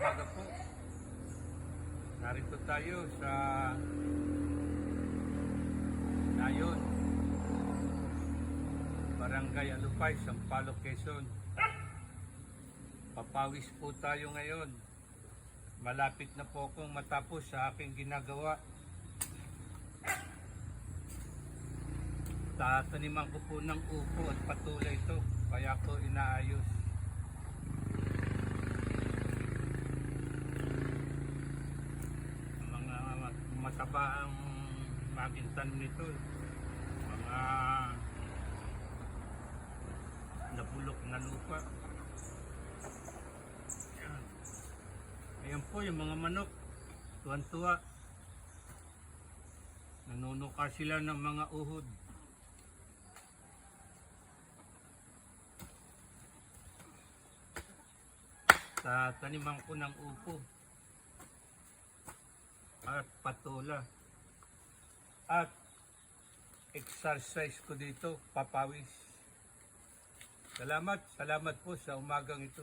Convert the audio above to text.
umaga po. Narito tayo sa Nayon, Barangay Alupay, Sampaloc, Quezon. Papawis po tayo ngayon. Malapit na po akong matapos sa aking ginagawa. Tataniman ko po ng upo at patula ito. Kaya ko inaayos. Mga mataba ang magintan nito. Mga nabulok na lupa. Yan. Ayan po yung mga manok. Tuwan-tuwa. Nanunuka sila ng mga uhod. Sa taniman ko ng upo. At patula. At exercise ko dito, papawis. Salamat, salamat po sa umagang ito.